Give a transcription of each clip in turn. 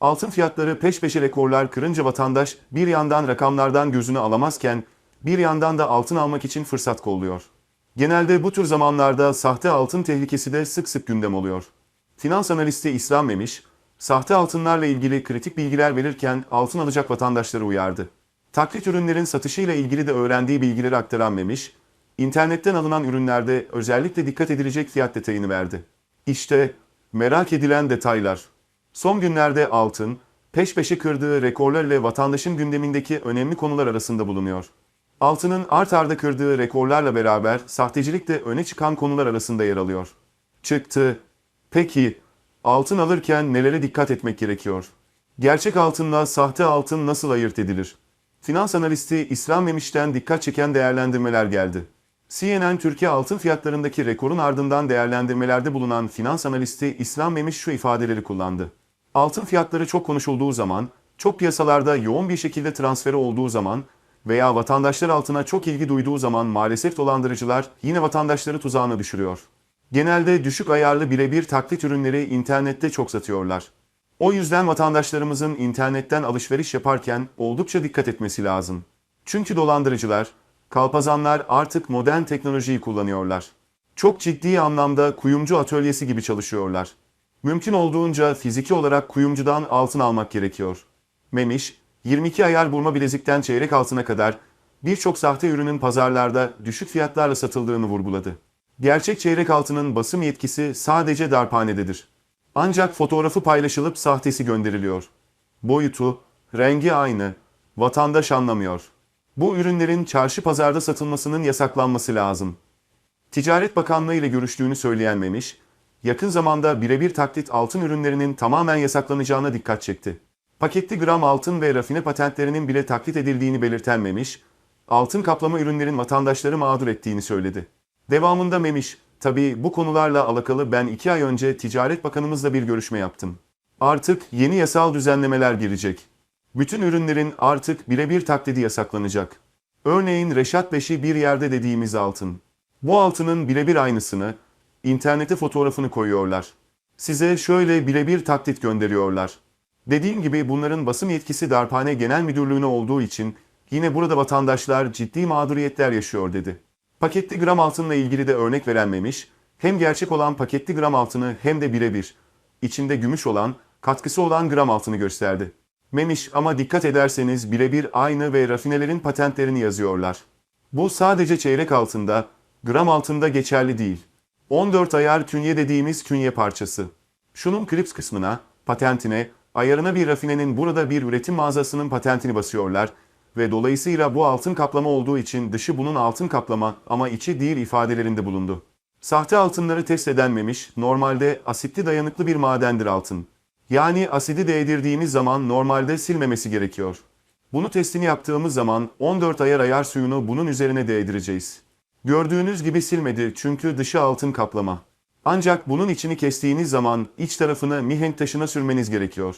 Altın fiyatları peş peşe rekorlar kırınca vatandaş bir yandan rakamlardan gözünü alamazken bir yandan da altın almak için fırsat kolluyor. Genelde bu tür zamanlarda sahte altın tehlikesi de sık sık gündem oluyor. Finans analisti İslam Memiş, sahte altınlarla ilgili kritik bilgiler verirken altın alacak vatandaşları uyardı. Taklit ürünlerin satışıyla ilgili de öğrendiği bilgileri aktaran Memiş, internetten alınan ürünlerde özellikle dikkat edilecek fiyat detayını verdi. İşte merak edilen detaylar. Son günlerde altın, peş peşe kırdığı rekorlar ile vatandaşın gündemindeki önemli konular arasında bulunuyor. Altının art arda kırdığı rekorlarla beraber sahtecilik de öne çıkan konular arasında yer alıyor. Çıktı. Peki, altın alırken nelere dikkat etmek gerekiyor? Gerçek altınla sahte altın nasıl ayırt edilir? Finans analisti İslam Memiş'ten dikkat çeken değerlendirmeler geldi. CNN Türkiye altın fiyatlarındaki rekorun ardından değerlendirmelerde bulunan finans analisti İslam Memiş şu ifadeleri kullandı. Altın fiyatları çok konuşulduğu zaman, çok piyasalarda yoğun bir şekilde transferi olduğu zaman veya vatandaşlar altına çok ilgi duyduğu zaman maalesef dolandırıcılar yine vatandaşları tuzağına düşürüyor. Genelde düşük ayarlı birebir taklit ürünleri internette çok satıyorlar. O yüzden vatandaşlarımızın internetten alışveriş yaparken oldukça dikkat etmesi lazım. Çünkü dolandırıcılar, kalpazanlar artık modern teknolojiyi kullanıyorlar. Çok ciddi anlamda kuyumcu atölyesi gibi çalışıyorlar. Mümkün olduğunca fiziki olarak kuyumcudan altın almak gerekiyor. Memiş, 22 ayar burma bilezikten çeyrek altına kadar birçok sahte ürünün pazarlarda düşük fiyatlarla satıldığını vurguladı. Gerçek çeyrek altının basım yetkisi sadece darphanededir. Ancak fotoğrafı paylaşılıp sahtesi gönderiliyor. Boyutu, rengi aynı, vatandaş anlamıyor. Bu ürünlerin çarşı pazarda satılmasının yasaklanması lazım. Ticaret Bakanlığı ile görüştüğünü söyleyen Memiş, yakın zamanda birebir taklit altın ürünlerinin tamamen yasaklanacağına dikkat çekti. Paketli gram altın ve rafine patentlerinin bile taklit edildiğini belirten Memiş, altın kaplama ürünlerin vatandaşları mağdur ettiğini söyledi. Devamında Memiş, tabii bu konularla alakalı ben iki ay önce Ticaret Bakanımızla bir görüşme yaptım. Artık yeni yasal düzenlemeler girecek. Bütün ürünlerin artık birebir taklidi yasaklanacak. Örneğin Reşat Beşi bir yerde dediğimiz altın. Bu altının birebir aynısını, internete fotoğrafını koyuyorlar. Size şöyle birebir taklit gönderiyorlar. Dediğim gibi bunların basım yetkisi Darphane Genel Müdürlüğü'ne olduğu için yine burada vatandaşlar ciddi mağduriyetler yaşıyor dedi. Paketli gram altınla ilgili de örnek verenmemiş, hem gerçek olan paketli gram altını hem de birebir, içinde gümüş olan, katkısı olan gram altını gösterdi. Memiş ama dikkat ederseniz birebir aynı ve rafinelerin patentlerini yazıyorlar. Bu sadece çeyrek altında, gram altında geçerli değil. 14 ayar künye dediğimiz künye parçası. Şunun klips kısmına, patentine, ayarına bir rafinenin burada bir üretim mağazasının patentini basıyorlar ve dolayısıyla bu altın kaplama olduğu için dışı bunun altın kaplama ama içi değil ifadelerinde bulundu. Sahte altınları test edenmemiş, normalde asitli dayanıklı bir madendir altın. Yani asidi değdirdiğimiz zaman normalde silmemesi gerekiyor. Bunu testini yaptığımız zaman 14 ayar ayar suyunu bunun üzerine değdireceğiz. Gördüğünüz gibi silmedi çünkü dışı altın kaplama. Ancak bunun içini kestiğiniz zaman iç tarafını mihenk taşına sürmeniz gerekiyor.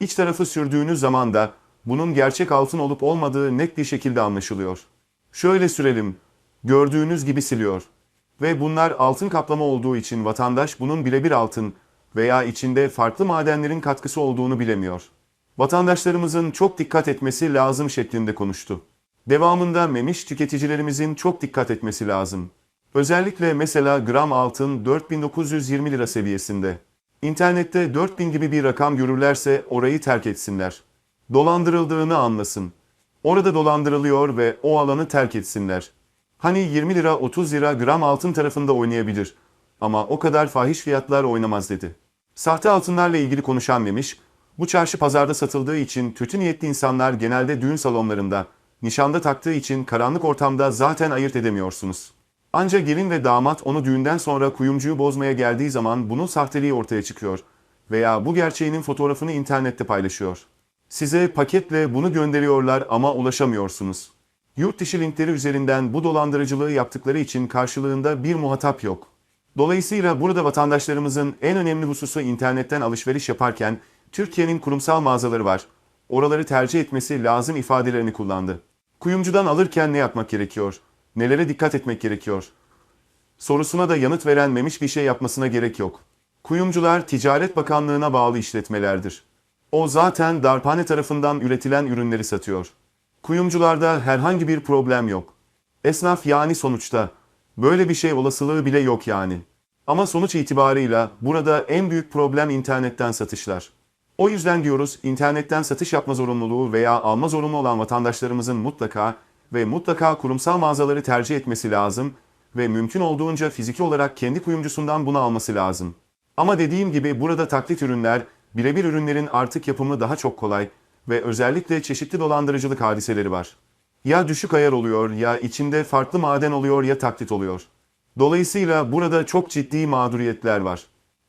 İç tarafı sürdüğünüz zaman da bunun gerçek altın olup olmadığı net bir şekilde anlaşılıyor. Şöyle sürelim. Gördüğünüz gibi siliyor. Ve bunlar altın kaplama olduğu için vatandaş bunun birebir altın veya içinde farklı madenlerin katkısı olduğunu bilemiyor. Vatandaşlarımızın çok dikkat etmesi lazım şeklinde konuştu. Devamında memiş tüketicilerimizin çok dikkat etmesi lazım. Özellikle mesela gram altın 4920 lira seviyesinde. İnternette 4000 gibi bir rakam görürlerse orayı terk etsinler. Dolandırıldığını anlasın. Orada dolandırılıyor ve o alanı terk etsinler. Hani 20 lira 30 lira gram altın tarafında oynayabilir. Ama o kadar fahiş fiyatlar oynamaz dedi. Sahte altınlarla ilgili konuşan Memiş, bu çarşı pazarda satıldığı için kötü niyetli insanlar genelde düğün salonlarında, nişanda taktığı için karanlık ortamda zaten ayırt edemiyorsunuz. Ancak gelin ve damat onu düğünden sonra kuyumcuyu bozmaya geldiği zaman bunun sahteliği ortaya çıkıyor veya bu gerçeğinin fotoğrafını internette paylaşıyor. Size paketle bunu gönderiyorlar ama ulaşamıyorsunuz. Yurt dışı linkleri üzerinden bu dolandırıcılığı yaptıkları için karşılığında bir muhatap yok. Dolayısıyla burada vatandaşlarımızın en önemli hususu internetten alışveriş yaparken Türkiye'nin kurumsal mağazaları var. Oraları tercih etmesi lazım ifadelerini kullandı. Kuyumcudan alırken ne yapmak gerekiyor? Nelere dikkat etmek gerekiyor? Sorusuna da yanıt verenmemiş bir şey yapmasına gerek yok. Kuyumcular Ticaret Bakanlığı'na bağlı işletmelerdir. O zaten darphane tarafından üretilen ürünleri satıyor. Kuyumcularda herhangi bir problem yok. Esnaf yani sonuçta. Böyle bir şey olasılığı bile yok yani. Ama sonuç itibarıyla burada en büyük problem internetten satışlar. O yüzden diyoruz internetten satış yapma zorunluluğu veya alma zorunlu olan vatandaşlarımızın mutlaka ve mutlaka kurumsal mağazaları tercih etmesi lazım ve mümkün olduğunca fiziki olarak kendi kuyumcusundan bunu alması lazım. Ama dediğim gibi burada taklit ürünler, birebir ürünlerin artık yapımı daha çok kolay ve özellikle çeşitli dolandırıcılık hadiseleri var. Ya düşük ayar oluyor ya içinde farklı maden oluyor ya taklit oluyor. Dolayısıyla burada çok ciddi mağduriyetler var.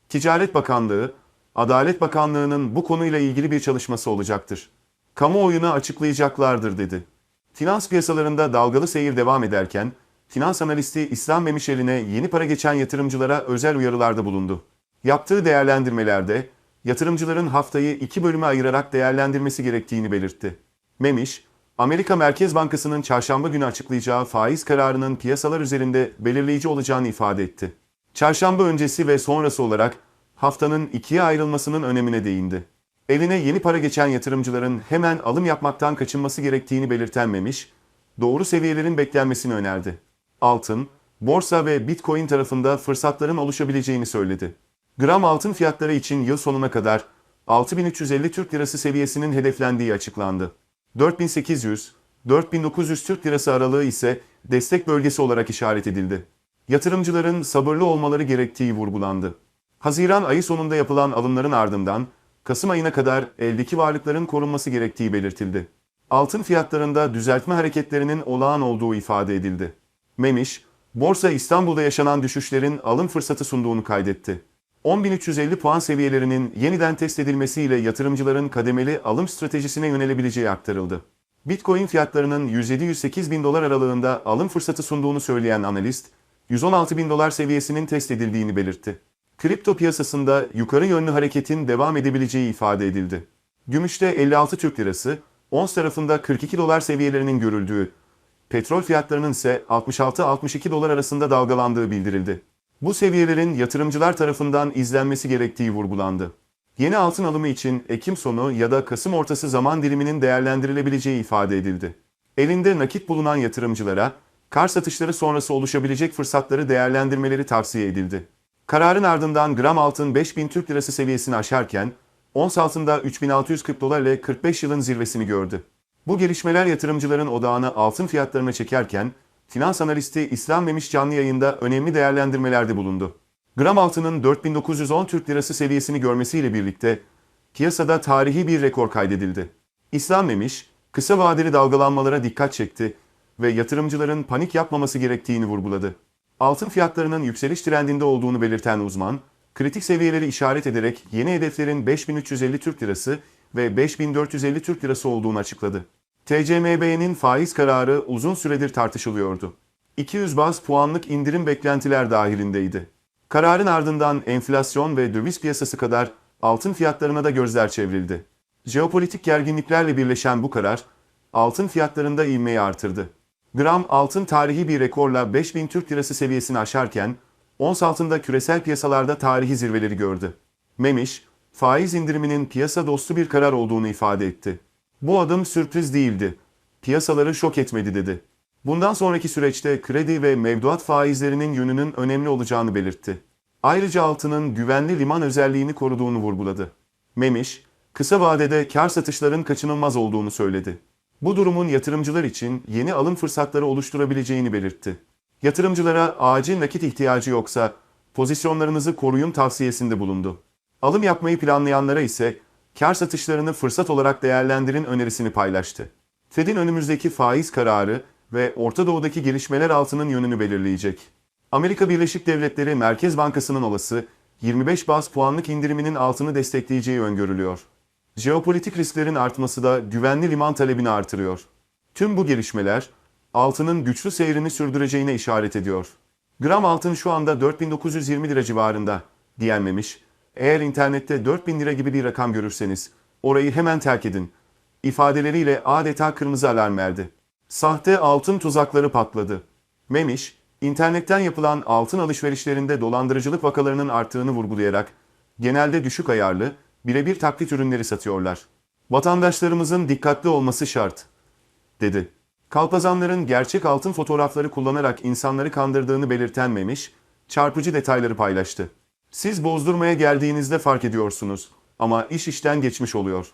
Ticaret Bakanlığı, Adalet Bakanlığı'nın bu konuyla ilgili bir çalışması olacaktır. Kamuoyuna açıklayacaklardır dedi. Finans piyasalarında dalgalı seyir devam ederken, finans analisti İslam Memişeli'ne yeni para geçen yatırımcılara özel uyarılarda bulundu. Yaptığı değerlendirmelerde, yatırımcıların haftayı iki bölüme ayırarak değerlendirmesi gerektiğini belirtti. Memiş, Amerika Merkez Bankası'nın çarşamba günü açıklayacağı faiz kararının piyasalar üzerinde belirleyici olacağını ifade etti. Çarşamba öncesi ve sonrası olarak haftanın ikiye ayrılmasının önemine değindi. Eline yeni para geçen yatırımcıların hemen alım yapmaktan kaçınması gerektiğini belirten Memiş, doğru seviyelerin beklenmesini önerdi. Altın, borsa ve Bitcoin tarafında fırsatların oluşabileceğini söyledi. Gram altın fiyatları için yıl sonuna kadar 6350 Türk Lirası seviyesinin hedeflendiği açıklandı. 4800-4900 Türk Lirası aralığı ise destek bölgesi olarak işaret edildi. Yatırımcıların sabırlı olmaları gerektiği vurgulandı. Haziran ayı sonunda yapılan alımların ardından Kasım ayına kadar eldeki varlıkların korunması gerektiği belirtildi. Altın fiyatlarında düzeltme hareketlerinin olağan olduğu ifade edildi. Memiş, Borsa İstanbul'da yaşanan düşüşlerin alım fırsatı sunduğunu kaydetti. 10.350 puan seviyelerinin yeniden test edilmesiyle yatırımcıların kademeli alım stratejisine yönelebileceği aktarıldı. Bitcoin fiyatlarının 107-108 bin dolar aralığında alım fırsatı sunduğunu söyleyen analist, 116 bin dolar seviyesinin test edildiğini belirtti. Kripto piyasasında yukarı yönlü hareketin devam edebileceği ifade edildi. Gümüşte 56 Türk Lirası, ons tarafında 42 dolar seviyelerinin görüldüğü, petrol fiyatlarının ise 66-62 dolar arasında dalgalandığı bildirildi. Bu seviyelerin yatırımcılar tarafından izlenmesi gerektiği vurgulandı. Yeni altın alımı için Ekim sonu ya da Kasım ortası zaman diliminin değerlendirilebileceği ifade edildi. Elinde nakit bulunan yatırımcılara, kar satışları sonrası oluşabilecek fırsatları değerlendirmeleri tavsiye edildi. Kararın ardından gram altın 5000 Türk Lirası seviyesini aşarken, ons altında 3640 dolar ile 45 yılın zirvesini gördü. Bu gelişmeler yatırımcıların odağını altın fiyatlarına çekerken, finans analisti İslam Memiş canlı yayında önemli değerlendirmelerde bulundu. Gram altının 4910 Türk Lirası seviyesini görmesiyle birlikte piyasada tarihi bir rekor kaydedildi. İslam Memiş, kısa vadeli dalgalanmalara dikkat çekti ve yatırımcıların panik yapmaması gerektiğini vurguladı. Altın fiyatlarının yükseliş trendinde olduğunu belirten uzman, kritik seviyeleri işaret ederek yeni hedeflerin 5350 Türk Lirası ve 5450 Türk Lirası olduğunu açıkladı. TCMB'nin faiz kararı uzun süredir tartışılıyordu. 200 baz puanlık indirim beklentiler dahilindeydi. Kararın ardından enflasyon ve döviz piyasası kadar altın fiyatlarına da gözler çevrildi. Jeopolitik gerginliklerle birleşen bu karar, altın fiyatlarında ivmeyi artırdı. Gram altın tarihi bir rekorla 5000 Türk Lirası seviyesini aşarken, ons altında küresel piyasalarda tarihi zirveleri gördü. Memiş, faiz indiriminin piyasa dostu bir karar olduğunu ifade etti. Bu adım sürpriz değildi. Piyasaları şok etmedi dedi. Bundan sonraki süreçte kredi ve mevduat faizlerinin yönünün önemli olacağını belirtti. Ayrıca altının güvenli liman özelliğini koruduğunu vurguladı. Memiş, kısa vadede kar satışların kaçınılmaz olduğunu söyledi. Bu durumun yatırımcılar için yeni alım fırsatları oluşturabileceğini belirtti. Yatırımcılara acil nakit ihtiyacı yoksa pozisyonlarınızı koruyun tavsiyesinde bulundu. Alım yapmayı planlayanlara ise kar satışlarını fırsat olarak değerlendirin önerisini paylaştı. Fed'in önümüzdeki faiz kararı ve Orta Doğu'daki gelişmeler altının yönünü belirleyecek. Amerika Birleşik Devletleri Merkez Bankası'nın olası 25 baz puanlık indiriminin altını destekleyeceği öngörülüyor. Jeopolitik risklerin artması da güvenli liman talebini artırıyor. Tüm bu gelişmeler altının güçlü seyrini sürdüreceğine işaret ediyor. Gram altın şu anda 4920 lira civarında diyenmemiş. Eğer internette 4000 lira gibi bir rakam görürseniz orayı hemen terk edin. İfadeleriyle adeta kırmızı alarm verdi. Sahte altın tuzakları patladı. Memiş, internetten yapılan altın alışverişlerinde dolandırıcılık vakalarının arttığını vurgulayarak genelde düşük ayarlı, birebir taklit ürünleri satıyorlar. Vatandaşlarımızın dikkatli olması şart, dedi. Kalpazanların gerçek altın fotoğrafları kullanarak insanları kandırdığını belirten Memiş, çarpıcı detayları paylaştı. Siz bozdurmaya geldiğinizde fark ediyorsunuz ama iş işten geçmiş oluyor.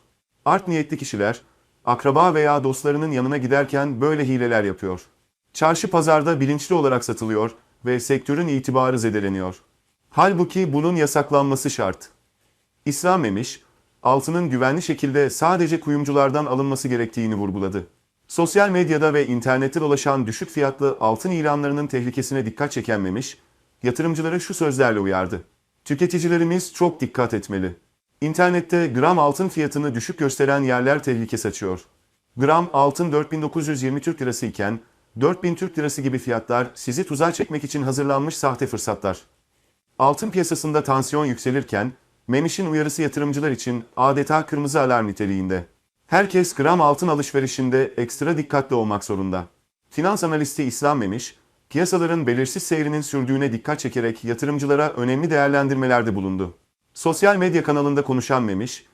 Art niyetli kişiler, akraba veya dostlarının yanına giderken böyle hileler yapıyor. Çarşı pazarda bilinçli olarak satılıyor ve sektörün itibarı zedeleniyor. Halbuki bunun yasaklanması şart. İslam Memiş, altının güvenli şekilde sadece kuyumculardan alınması gerektiğini vurguladı. Sosyal medyada ve internette dolaşan düşük fiyatlı altın ilanlarının tehlikesine dikkat çeken Memiş, yatırımcıları şu sözlerle uyardı. Tüketicilerimiz çok dikkat etmeli. İnternette gram altın fiyatını düşük gösteren yerler tehlike saçıyor. Gram altın 4920 Türk Lirası iken 4000 Türk Lirası gibi fiyatlar sizi tuzağa çekmek için hazırlanmış sahte fırsatlar. Altın piyasasında tansiyon yükselirken Memiş'in uyarısı yatırımcılar için adeta kırmızı alarm niteliğinde. Herkes gram altın alışverişinde ekstra dikkatli olmak zorunda. Finans analisti İslam Memiş, piyasaların belirsiz seyrinin sürdüğüne dikkat çekerek yatırımcılara önemli değerlendirmelerde bulundu. Sosyal medya kanalında konuşan Memiş,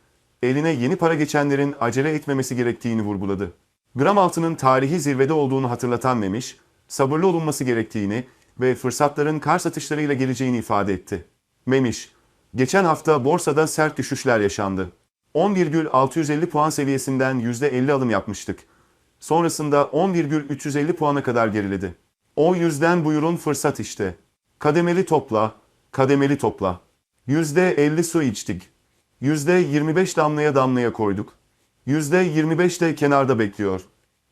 eline yeni para geçenlerin acele etmemesi gerektiğini vurguladı. Gram altının tarihi zirvede olduğunu hatırlatan Memiş, sabırlı olunması gerektiğini ve fırsatların kar satışlarıyla geleceğini ifade etti. Memiş, geçen hafta borsada sert düşüşler yaşandı. 10,650 puan seviyesinden %50 alım yapmıştık. Sonrasında 10,350 puana kadar geriledi. O yüzden buyurun fırsat işte. Kademeli topla, kademeli topla. %50 su içtik. %25 damlaya damlaya koyduk. %25 de kenarda bekliyor.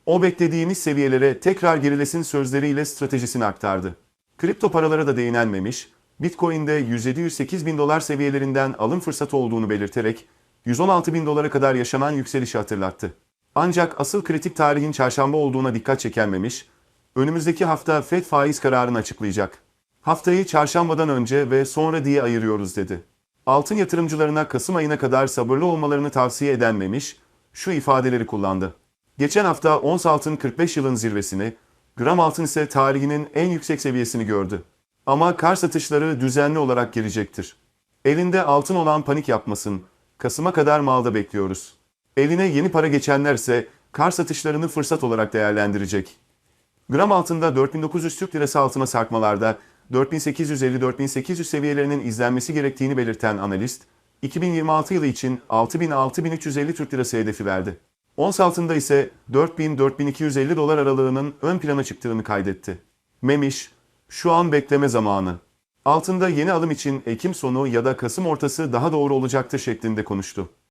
O beklediğimiz seviyelere tekrar gerilesin sözleriyle stratejisini aktardı. Kripto paralara da değinenmemiş, Bitcoin'de 107-108 bin dolar seviyelerinden alım fırsatı olduğunu belirterek 116 bin dolara kadar yaşanan yükselişi hatırlattı. Ancak asıl kritik tarihin çarşamba olduğuna dikkat çekenmemiş, önümüzdeki hafta FED faiz kararını açıklayacak. Haftayı çarşambadan önce ve sonra diye ayırıyoruz dedi. Altın yatırımcılarına Kasım ayına kadar sabırlı olmalarını tavsiye edenmemiş, şu ifadeleri kullandı. Geçen hafta ons altın 45 yılın zirvesini, gram altın ise tarihinin en yüksek seviyesini gördü. Ama kar satışları düzenli olarak gelecektir. Elinde altın olan panik yapmasın. Kasım'a kadar malda bekliyoruz. Eline yeni para geçenler ise kar satışlarını fırsat olarak değerlendirecek. Gram altında 4900 Türk Lirası altına sarkmalarda 4850-4800 seviyelerinin izlenmesi gerektiğini belirten analist, 2026 yılı için 6000-6350 Türk Lirası hedefi verdi. Ons altında ise 4000-4250 dolar aralığının ön plana çıktığını kaydetti. Memiş, şu an bekleme zamanı. Altında yeni alım için Ekim sonu ya da Kasım ortası daha doğru olacaktır şeklinde konuştu.